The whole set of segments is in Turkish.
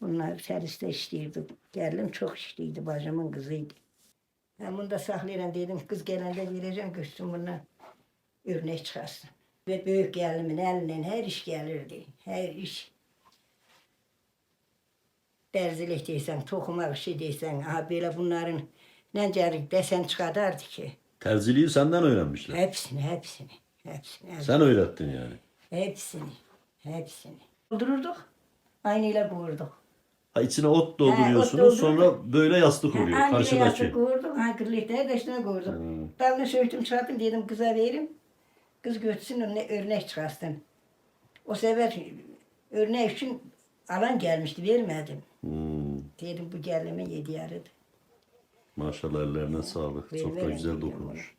Bunlar seriste işliydi. Geldim çok işliydi. Bacımın kızıydı. Ben bunu da saklayayım dedim. Kız gelende vereceğim görsün bundan. Örnek çıkarsın. Ve büyük gelimin elinden her iş gelirdi. Her iş. Derzilik deysen, tokumak işi deysen, ha böyle bunların nencelik desen çıkardardı ki. Terziliği senden öğrenmişler. Hepsini, hepsini, hepsini. hepsini. Sen öğrettin yani. Hepsini, hepsini. Doldururduk, aynıyla kuvurduk. Ha, içine ot Ha, ot dolduruyorsunuz doldururuz. sonra böyle yastık oluyor Aynı karşıdaki. yastık kuvurduk, ha kırlıkta kuvurduk. Hmm. Dalını söktüm çıkarttım dedim kıza veririm. Kız götürsün önüne örnek çıkarsın. O sefer örnek için alan gelmişti vermedim. Hmm, Dedim bu gelime yedi yarıdı. maşallah ellerine sağlık. Çok da güzel dokunmuş.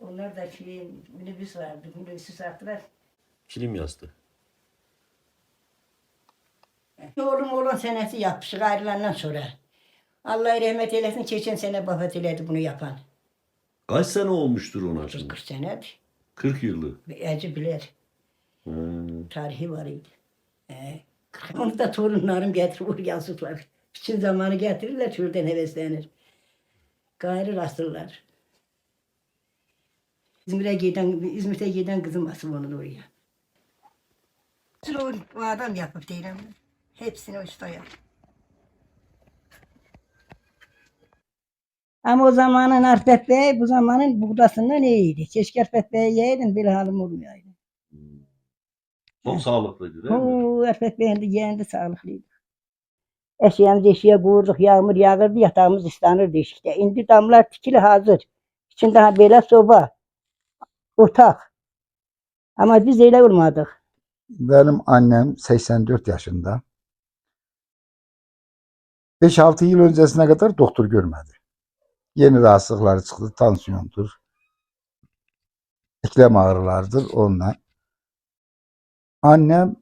Onlar da şey, minibüs vardı. Minibüsü sattılar. Kilim yastığı. Oğlum olan senesi yapmış ayrılandan sonra. Allah rahmet eylesin geçen sene vefat eyledi bunu yapan. Kaç sene olmuştur ona şimdi? 40 senedir. 40 yıllık. Ece bilir. Hmm. Tarihi var idi. Ee, onu da torunlarım getirir yazıklar. Bütün zamanı getirirler şuradan heveslenir. Gayrı rastırlar. İzmir'e giden, İzmir'e giden kızım asıl onun oraya. O, o adam yapıp değilim. Hepsini o usta yaptı. Ama o zamanın Arfet Bey bu zamanın buğdasından iyiydi. Keşke Arfet Bey'i yeydin bir halim olmuyordu. Çok sağlıklıydı değil mi? Oo, Arfet Bey'in de yeğendi sağlıklıydı. Eşeğimizi eşeğe kuvurduk, yağmur yağırdı, yatağımız ıslanırdı işte. Indi damlar tikili hazır. İçinde ha böyle soba, otak. Ama biz öyle olmadık. Benim annem 84 yaşında. 5-6 yıl öncesine kadar doktor görmedi. Yeni rahatsızlıkları çıktı. Tansiyondur. Eklem ağrılardır onunla. Annem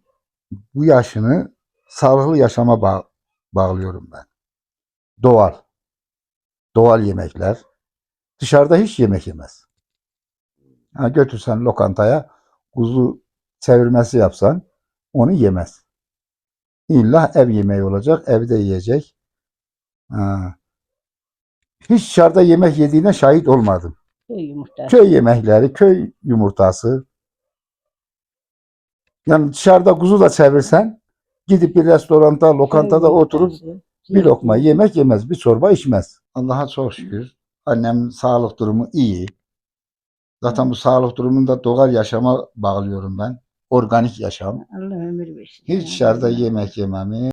bu yaşını sağlıklı yaşama bağ- bağlıyorum ben. Doğal. Doğal yemekler. Dışarıda hiç yemek yemez. Ha, götürsen lokantaya kuzu çevirmesi yapsan onu yemez. İlla ev yemeği olacak, evde yiyecek. Ha. Hiç dışarıda yemek yediğine şahit olmadım. Köy yumurtası. Köy yemekleri, köy yumurtası. Yani dışarıda kuzu da çevirsen gidip bir restoranda, lokantada Köy oturup yumurtası. bir lokma yemek yemez, bir çorba içmez. Allah'a çok şükür. Annemin sağlık durumu iyi. Zaten bu sağlık durumunu da doğal yaşama bağlıyorum ben. Organik yaşam. Allah ömür versin. Hiç dışarıda yemek yememi